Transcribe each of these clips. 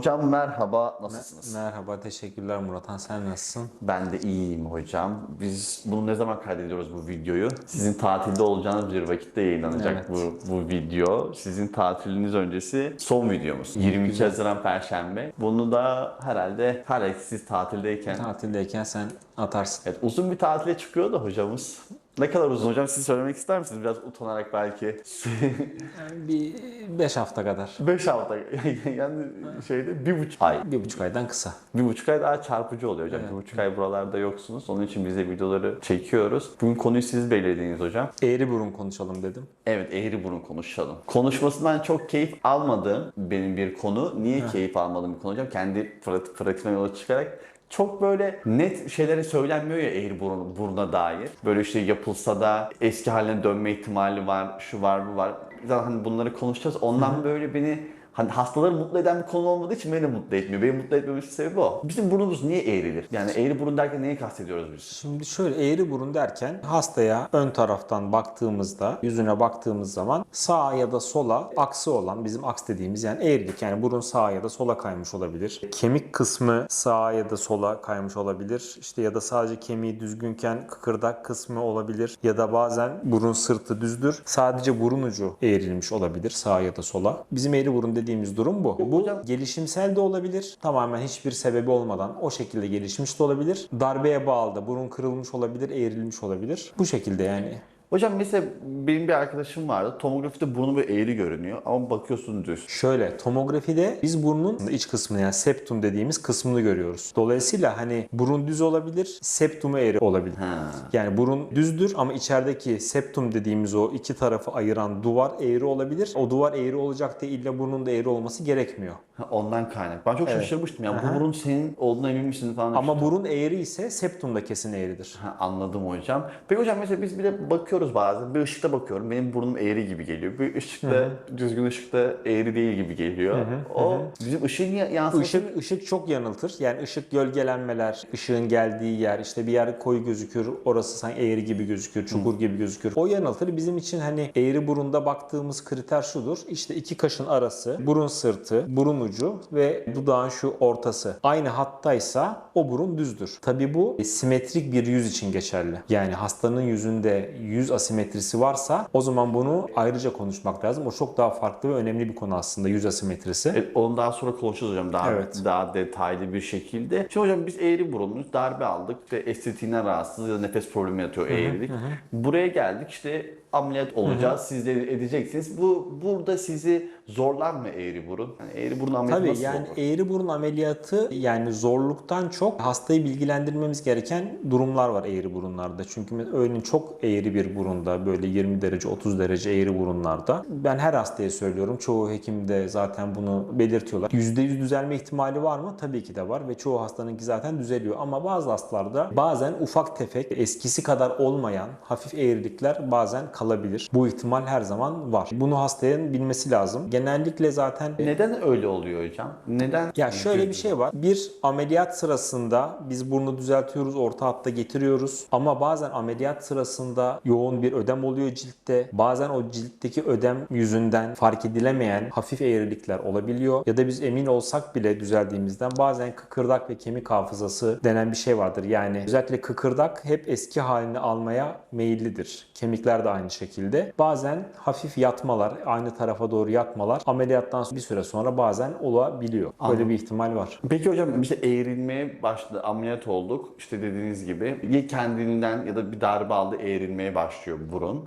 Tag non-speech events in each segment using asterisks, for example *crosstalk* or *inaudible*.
Hocam merhaba, nasılsınız? Merhaba, teşekkürler Murathan. Sen nasılsın? Ben de iyiyim hocam. Biz bunu ne zaman kaydediyoruz bu videoyu? Sizin tatilde olacağınız bir vakitte yayınlanacak Evet. bu, bu video. Sizin tatiliniz öncesi son videomuz. 22 Haziran Perşembe. Bunu da herhalde hala siz tatildeyken Tatildeyken sen atarsın. Evet uzun bir tatile çıkıyor da hocamız. Ne kadar uzun hocam siz söylemek ister misiniz? Biraz utanarak belki. Yani bir 5 hafta kadar. 5 hafta *laughs* yani şeyde bir buçuk ay. Bir buçuk aydan kısa. Bir buçuk ay daha çarpıcı oluyor hocam. Bir buçuk ay buralarda yoksunuz. Onun için biz de videoları çekiyoruz. Bugün konuyu siz belirlediniz hocam. Eğri burun konuşalım dedim. Evet eğri burun konuşalım. Konuşmasından çok keyif almadığım benim bir konu. Niye keyif almadığım bir konu hocam? Kendi pratik, pratiğime yola çıkarak çok böyle net şeylere söylenmiyor ya burun, buruna dair. Böyle işte yapılsa da eski haline dönme ihtimali var, şu var bu var. Zaten hani bunları konuşacağız. Ondan böyle beni Hani hastaları mutlu eden bir konu olmadığı için beni mutlu etmiyor. Beni mutlu etmemesi sebebi o. Bizim burnumuz niye eğrilir? Yani eğri burun derken neyi kastediyoruz biz? Şimdi şöyle eğri burun derken hastaya ön taraftan baktığımızda, yüzüne baktığımız zaman sağa ya da sola aksı olan bizim aks dediğimiz yani eğrilik yani burun sağa ya da sola kaymış olabilir. Kemik kısmı sağa ya da sola kaymış olabilir. İşte ya da sadece kemiği düzgünken kıkırdak kısmı olabilir ya da bazen burun sırtı düzdür. Sadece burun ucu eğrilmiş olabilir sağa ya da sola. Bizim eğri burun dediğimiz durum bu. Bu gelişimsel de olabilir. Tamamen hiçbir sebebi olmadan o şekilde gelişmiş de olabilir. Darbeye bağlı da burun kırılmış olabilir, eğrilmiş olabilir. Bu şekilde yani. Hocam mesela benim bir arkadaşım vardı. Tomografide burnu böyle eğri görünüyor ama bakıyorsun düz. Şöyle tomografide biz burnun iç kısmını yani septum dediğimiz kısmını görüyoruz. Dolayısıyla hani burun düz olabilir, septumu eğri olabilir. Ha. Yani burun düzdür ama içerideki septum dediğimiz o iki tarafı ayıran duvar eğri olabilir. O duvar eğri olacak diye illa burnun da eğri olması gerekmiyor. Ha, Ondan kaynak. Ben çok Evet. şaşırmıştım ya. Aha. Bu burun senin olduğuna emin misin falan. Ama demiştim. burun eğri ise septum da kesin eğridir. Ha, anladım hocam. Peki hocam mesela biz bir de bakıyoruz bazen. Bir ışıkta bakıyorum. Benim burnum eğri gibi geliyor. Bir ışıkta, düzgün ışıkta eğri değil gibi geliyor. O bizim ışığın ya- yansıması... Işık, ışık çok yanıltır. Yani ışık gölgelenmeler, ışığın geldiği yer, işte bir yer koyu gözükür, orası sanki eğri gibi gözükür, çukur gibi gözükür. O yanıltır. Bizim için hani eğri burunda baktığımız kriter şudur. İşte iki kaşın arası, burun sırtı, burun ucu ve dudağın şu ortası aynı hattaysa o burun düzdür. Tabi bu e, simetrik bir yüz için geçerli. Yani hastanın yüzünde yüz asimetrisi varsa o zaman bunu ayrıca konuşmak lazım. O çok daha farklı ve önemli bir konu aslında yüz asimetrisi. Evet, onu daha sonra konuşacağız hocam daha Evet. daha detaylı bir şekilde. Şimdi hocam biz eğri burunluyuz, darbe aldık işte estetiğinden rahatsız ya da nefes problemi yatıyor eğrilik. Buraya geldik işte ameliyat olacağız. Siz de edeceksiniz. Bu burada sizi zorlar mı eğri burun? Yani eğri burun ameliyatı Tabii nasıl yani olur? eğri burun ameliyatı yani zorluktan çok hastayı bilgilendirmemiz gereken durumlar var eğri burunlarda. Çünkü örneğin çok eğri bir burunda böyle 20 derece 30 derece eğri burunlarda ben her hastaya söylüyorum. Çoğu hekim de zaten bunu belirtiyorlar. %100 düzelme ihtimali var mı? Tabii ki de var ve çoğu hastanınki zaten düzeliyor. Ama bazı hastalarda bazen ufak tefek eskisi kadar olmayan hafif eğrilikler bazen kalabilir. Bu ihtimal her zaman var. Bunu hastanın bilmesi lazım. Genellikle zaten Neden öyle oluyor hocam? Neden? ya şöyle bir şey var. Bir ameliyat sırasında biz burnu düzeltiyoruz, orta hatta getiriyoruz. Ama bazen ameliyat sırasında yoğun bir ödem oluyor ciltte. Bazen o ciltteki ödem yüzünden fark edilemeyen hafif eğrilikler olabiliyor. Ya da biz emin olsak bile düzeldiğimizden bazen kıkırdak ve kemik hafızası denen bir şey vardır. Yani özellikle kıkırdak hep eski halini almaya meyillidir. Kemikler de aynı şekilde. Bazen hafif yatmalar, aynı tarafa doğru yatmalar ameliyattan bir süre sonra bazen olabiliyor. Böyle bir ihtimal var. Peki hocam işte eğrilmeye başladı, ameliyat olduk. İşte dediğiniz gibi ya kendinden ya da bir darbe aldı eğrilmeye başlıyor burun.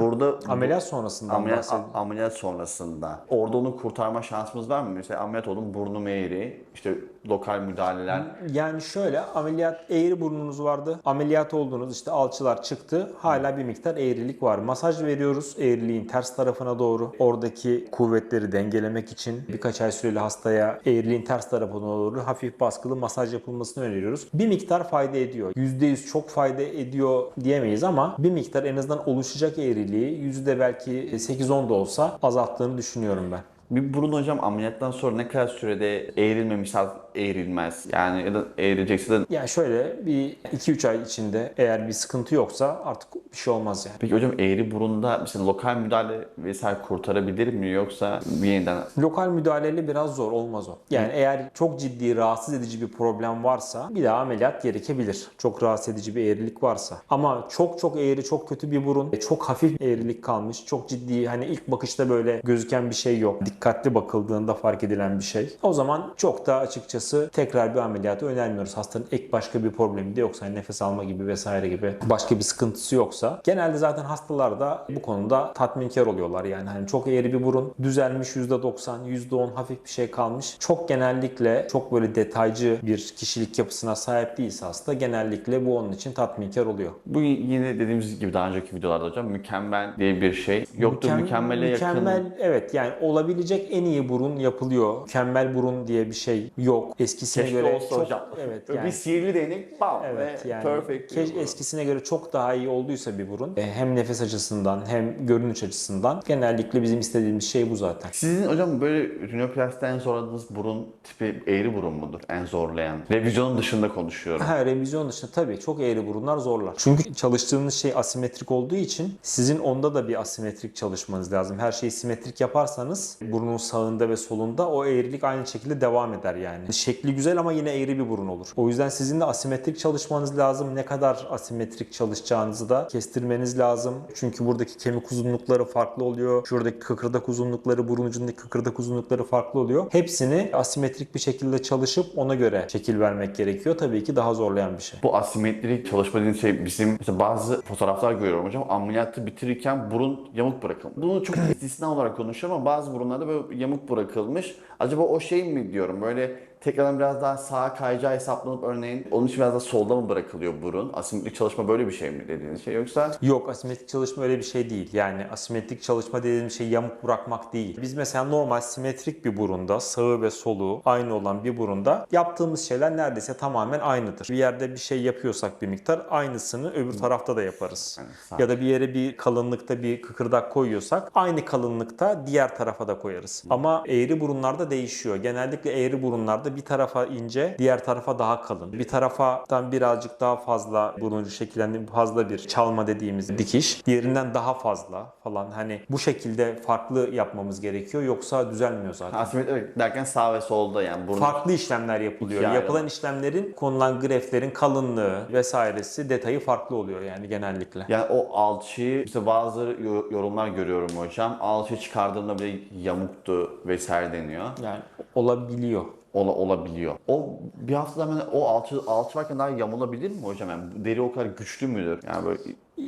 Burada Ameliyat sonrasından ameliyat, bahsediyorum. a- ameliyat sonrasında orada onu kurtarma şansımız var mı? Mesela ameliyat oldum burnum eğri, işte lokal müdahaleler. Yani şöyle ameliyat eğri burnunuz vardı. Ameliyat oldunuz işte alçılar çıktı. Hala bir miktar eğrilik var. Masaj veriyoruz eğriliğin ters tarafına doğru. Oradaki kuvvetleri dengelemek için birkaç ay süreli hastaya eğriliğin ters tarafına doğru hafif baskılı masaj yapılmasını öneriyoruz. Bir miktar fayda ediyor. %100 çok fayda ediyor diyemeyiz ama bir miktar en azından oluşacak eğriliği yüzde belki 8-10 da olsa azalttığını düşünüyorum ben. Bir burun hocam ameliyattan sonra ne kadar sürede eğrilmemiş eğrilmez. Yani ya da eğrilecekse de Yani şöyle bir 2-3 ay içinde eğer bir sıkıntı yoksa artık bir şey olmaz yani. Peki hocam eğri burunda mesela lokal müdahale vesaire kurtarabilir mi yoksa yeniden Lokal müdahaleyle biraz zor olmaz o. Yani eğer çok ciddi rahatsız edici bir problem varsa bir daha ameliyat gerekebilir. Çok rahatsız edici bir eğrilik varsa. Ama çok çok eğri, çok kötü bir burun, çok hafif eğrilik kalmış, çok ciddi hani ilk bakışta böyle gözüken bir şey yok. Dikkatli bakıldığında fark edilen bir şey. O zaman çok da açıkçası tekrar bir ameliyatı önermiyoruz. Hastanın ek başka bir problemi de yoksa hani nefes alma gibi vesaire gibi başka bir sıkıntısı yoksa. Genelde zaten hastalar da bu konuda tatminkar oluyorlar. Yani hani çok eğri bir burun düzelmiş %90, %10 hafif bir şey kalmış. Çok genellikle çok böyle detaycı bir kişilik yapısına sahip değilse hasta genellikle bu onun için tatminkar oluyor. Bu yine dediğimiz gibi daha önceki videolarda hocam mükemmel diye bir şey yoktur. Mükem- Mükemmele mükemmel, yakın. evet yani olabilecek en iyi burun yapılıyor. Mükemmel burun diye bir şey yok. Eskisine Keşke göre olsa çok hocam. evet yani Bir sihirli değnek bam Evet ve yani perfect. keş- eskisine göre çok daha iyi olduysa bir burun e, hem nefes açısından hem görünüş açısından genellikle bizim istediğimiz şey bu zaten. Sizin hocam böyle rinoplastikten zorladığınız burun tipi eğri burun mudur en zorlayan? Revizyonun dışında konuşuyorum. Ha, revizyon dışında tabii çok eğri burunlar zorlar. Çünkü çalıştığınız şey asimetrik olduğu için sizin onda da bir asimetrik çalışmanız lazım. Her şeyi simetrik yaparsanız burnun sağında ve solunda o eğrilik aynı şekilde devam eder yani. Şekli güzel ama yine eğri bir burun olur. O yüzden sizin de asimetrik çalışmanız lazım. Ne kadar asimetrik çalışacağınızı da kestirmeniz lazım. Çünkü buradaki kemik uzunlukları farklı oluyor. Şuradaki kıkırdak uzunlukları, burun ucundaki kıkırdak uzunlukları farklı oluyor. Hepsini asimetrik bir şekilde çalışıp ona göre şekil vermek gerekiyor. Tabii ki daha zorlayan bir şey. Bu asimetrik çalışma dediğin şey bizim mesela bazı fotoğraflar görüyorum hocam ameliyatı bitirirken burun yamuk bırakılmış. Bunu çok istisna olarak konuşuyorum ama bazı burunlarda böyle yamuk bırakılmış. Acaba o şey mi diyorum böyle tekrardan biraz daha sağa kayacağı hesaplanıp örneğin onun için biraz daha solda mı bırakılıyor burun? Asimetrik çalışma böyle bir şey mi dediğiniz şey yoksa Yok asimetrik çalışma öyle bir şey değil. Yani asimetrik çalışma dediğimiz şey yamuk bırakmak değil. Biz mesela normal simetrik bir burunda sağı ve solu aynı olan bir burunda yaptığımız şeyler neredeyse tamamen aynıdır. Bir yerde bir şey yapıyorsak bir miktar aynısını öbür tarafta da yaparız. Yani Ya da bir yere bir kalınlıkta bir kıkırdak koyuyorsak aynı kalınlıkta diğer tarafa da koyarız. Ama eğri burunlarda değişiyor. Genellikle eğri burunlarda bir tarafa ince, diğer tarafa daha kalın. Bir taraftan birazcık daha fazla burun şekillendi fazla bir çalma dediğimiz dikiş. Diğerinden daha fazla falan. Hani bu şekilde farklı yapmamız gerekiyor. Yoksa düzelmiyor zaten. asimetrik derken sağ ve solda yani burun Farklı işlemler yapılıyor. Yapılan işlemlerin konulan greflerin kalınlığı vesairesi detayı farklı oluyor yani genellikle. Yani o alçıyı işte bazı yo- yorumlar görüyorum hocam. Alçıyı çıkardığımda bile yamuktu vesaire deniyor. Yani olabiliyor. Ola, olabiliyor. O bir haftada hemen o alçı, alçı varken daha yamulabilir mi hocam? Yani deri o kadar güçlü müdür? Yani böyle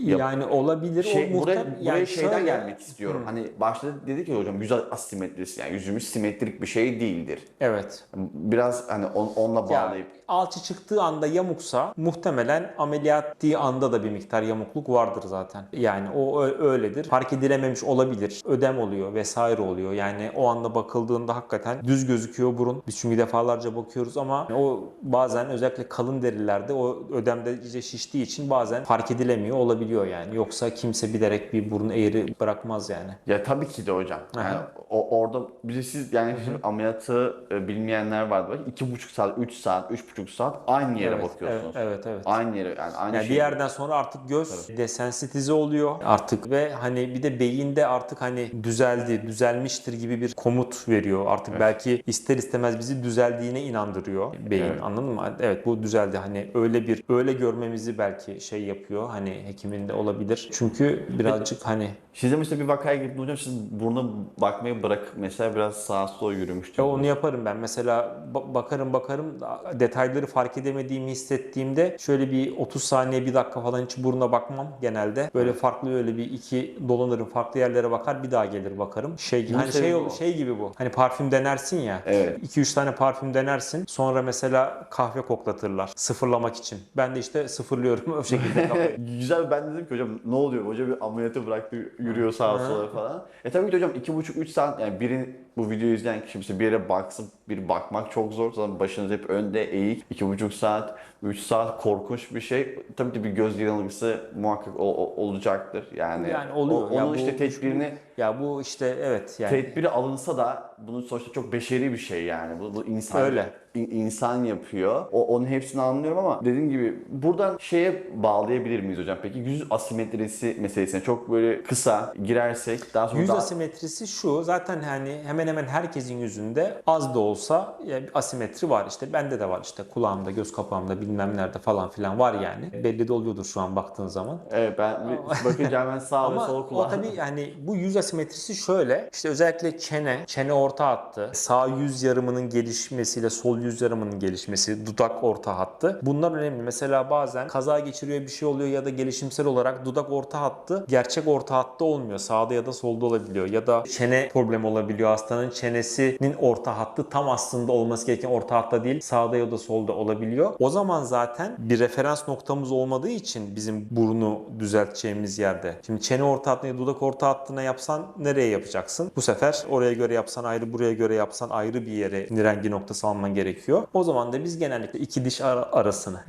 Yap- Yani olabilir. şey, o buraya, muhtem- buraya yani şeyden şöyle- gelmek istiyorum. Hani başta dedik ya hocam yüz asimetrisi yani yüzümüz simetrik bir şey değildir. Evet. Biraz hani on, onunla Ya, bağlayıp alçı çıktığı anda yamuksa muhtemelen ameliyat ettiği anda da bir miktar yamukluk vardır zaten. Yani o öyledir. Fark edilememiş olabilir. Ödem oluyor vesaire oluyor. Yani o anda bakıldığında hakikaten düz gözüküyor burun. Biz çünkü defalarca bakıyoruz ama o bazen özellikle kalın derilerde o ödemde şiştiği için bazen fark edilemiyor olabiliyor yani. Yoksa kimse bilerek bir burun eğri bırakmaz yani. ya tabii ki de hocam. Yani Aha. o, orada bir de siz yani şimdi ameliyatı e, bilmeyenler vardı. Belki iki buçuk saat, üç saat, üç buçuk saat aynı yere Evet, bakıyorsunuz. Evet, evet, evet. Aynı yere yani aynı Yani şey. bir yerden sonra artık göz desensitize oluyor artık ve hani bir de beyinde artık hani düzeldi, düzelmiştir gibi bir komut veriyor. Artık belki ister istemez bizi düzeldiğine inandırıyor beyin. Evet. Anladın mı? Evet bu düzeldi. Hani öyle bir öyle görmemizi belki şey yapıyor. Hani hekimin de olabilir. Çünkü birazcık hani Size mesela bir vakaya girdim hocam siz buruna bakmayı bırak mesela biraz sağa sola yürümüştünüz. Ya onu yaparım ben. Mesela ba- bakarım bakarım detayları fark edemediğimi hissettiğimde şöyle bir 30 saniye bir dakika falan hiç buruna bakmam genelde. Böyle farklı öyle bir iki dolanırım farklı yerlere bakar bir daha gelir bakarım. Şey gibi hani şey o. şey gibi bu. Hani parfüm denersin ya. Evet. 2-3 tane parfüm denersin. Sonra mesela kahve koklatırlar sıfırlamak için. Ben de işte sıfırlıyorum *laughs* o şekilde. *laughs* Güzel ben dedim ki hocam ne oluyor hoca bir ameliyatı bıraktı yürüyor sağa sola falan. E tabii ki hocam iki buçuk üç saat yani birini bu videoyu izleyen kişi mesela bir yere baksın, bir bakmak çok zor. Zaten başınız hep önde eğik. iki buçuk saat, 3 saat korkunç bir şey. Tabii ki bir göz yanılgısı muhakkak o- o- olacaktır. Yani, Yani oluyor. o- Ya onun bu- işte tedbirini Ya bu işte evet yani Tedbiri alınsa da bunun sonuçta çok beşeri bir şey yani. Bu, bu insan Öyle. in- insan yapıyor. O onun hepsini anlıyorum ama dediğim gibi buradan şeye bağlayabilir miyiz hocam? Peki yüz asimetrisi meselesine çok böyle kısa girersek daha sonra Yüz daha... asimetrisi şu zaten hani hemen hemen herkesin yüzünde az da olsa ya bir asimetri var işte bende de var işte kulağımda göz kapağımda bilmem nerede falan filan var yani belli de oluyordur şu an baktığın zaman. Evet ben bakınca hemen *laughs* sağ ve Ama sol o kulağım. tabii yani bu yüz asimetrisi şöyle işte özellikle çene, çene orta hattı, sağ yüz yarımının gelişmesiyle sol yüz yarımının gelişmesi, dudak orta hattı. Bunlar önemli. Mesela bazen kaza geçiriyor bir şey oluyor ya da gelişimsel olarak dudak orta hattı gerçek orta hatta olmuyor. Sağda ya da solda olabiliyor. Ya da çene problemi olabiliyor. Hastanın çenesinin orta hattı tam aslında olması gereken orta hatta değil sağda ya da solda olabiliyor. O zaman zaten bir referans noktamız olmadığı için bizim burnu düzelteceğimiz yerde. Şimdi çene orta hattına ya dudak orta hattına yapsan nereye yapacaksın? Bu sefer oraya göre yapsan ayrı, buraya göre yapsan ayrı bir yere rengi noktası alman gerekiyor. O zaman da biz genellikle iki diş ara- arasını,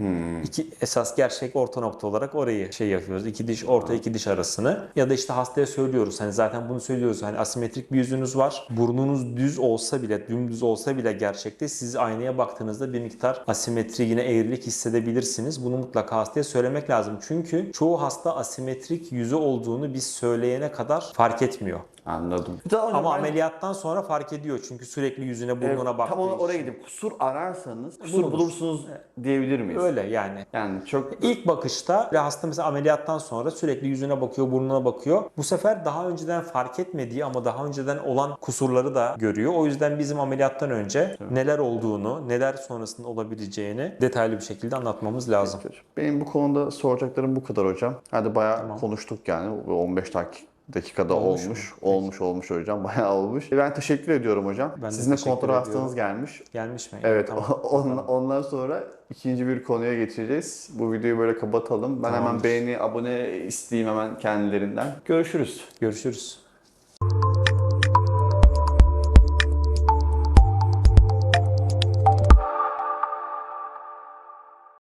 iki esas gerçek orta nokta olarak orayı şey yapıyoruz. İki diş orta iki diş arasını ya da işte hastaya söylüyoruz. Hani zaten bunu söylüyoruz. Hani asimetrik bir yüzünüz var. Burnunuz düz olsa bile, dümdüz olsa bile gerçekte siz aynaya baktığınızda bir miktar asimetri yine eğrilik hissedebilirsiniz. Bunu mutlaka hastaya söylemek lazım. Çünkü çoğu hasta asimetrik yüzü olduğunu biz söyleyene kadar fark etmiyor. Anladım. Tamam hocam, Ama ben- ameliyattan sonra fark ediyor. Çünkü sürekli yüzüne Evet, burnuna baktığı Tam ona- oraya gidip kusur ararsanız kusur Bulunur. bulursunuz diyebilir miyiz? Öyle yani. Yani çok İlk bakışta ve hasta mesela ameliyattan sonra sürekli yüzüne bakıyor, burnuna bakıyor. Bu sefer daha önceden fark etmediği ama daha önceden olan kusurları da görüyor. O yüzden bizim ameliyattan önce neler olduğunu, neler sonrasında olabileceğini detaylı bir şekilde anlatmamız lazım. Benim bu konuda soracaklarım bu kadar hocam. Hadi bayağı konuştuk yani. Bu 15 dakika dakikada Olmuş olmuş. mu? Olmuş olmuş hocam. *laughs* Bayağı olmuş. Ben teşekkür ediyorum hocam. Ben Sizin de kontrol hastanız gelmiş. Gelmiş mi? Evet. Tamam. *laughs* on- ondan sonra ikinci bir konuya geçeceğiz. Bu videoyu böyle kapatalım. Ben hemen Tamamdır. beğeni, abone isteyeyim hemen kendilerinden. Görüşürüz. Görüşürüz.